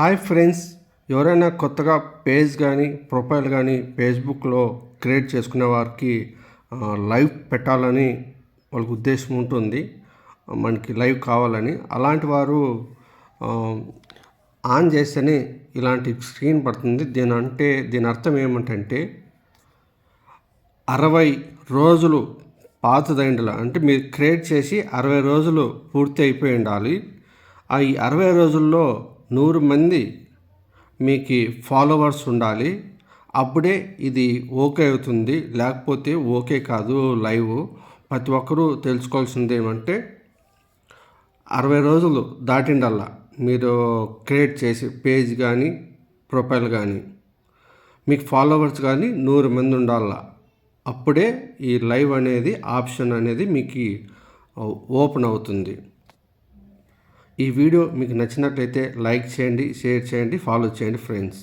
Hi friends ఎవరైనా కొత్తగా page కానీ ప్రొఫైల్ కానీ ఫేస్బుక్లో క్రియేట్ చేసుకునే వారికి లైవ్ పెట్టాలని వాళ్ళకి ఉద్దేశం ఉంటుంది. మనకి లైవ్ కావాలని. అలాంటి వారు ఆన్ చేస్తేనే ఇలాంటి స్క్రీన్ పడుతుంది. దీని అంటే దీని అర్థం ఏమిటంటే అరవై రోజులు పాతదైండాలి అంటే మీరు క్రియేట్ చేసి అరవై రోజులు పూర్తి అయిపోయి ఉండాలి. ఆ ఈ అరవై రోజుల్లో నూరు మంది మీకు ఫాలోవర్స్ ఉండాలి. అప్పుడే ఇది ఓకే అవుతుంది. లేకపోతే ఓకే కాదు లైవ్. ప్రతి ఒక్కరూ తెలుసుకోవాల్సింది ఏమంటే అరవై రోజులు దాటిండల్లా మీరు క్రియేట్ చేసి పేజ్ కానీ ప్రొఫైల్ కానీ మీకు ఫాలోవర్స్ కానీ నూరు మంది ఉండాల అప్పుడే ఈ లైవ్ అనేది ఆప్షన్ అనేది మీకు ఓపెన్ అవుతుంది. ఈ వీడియో మీకు నచ్చినట్లయితే లైక్ చేయండి షేర్ చేయండి ఫాలో చేయండి ఫ్రెండ్స్.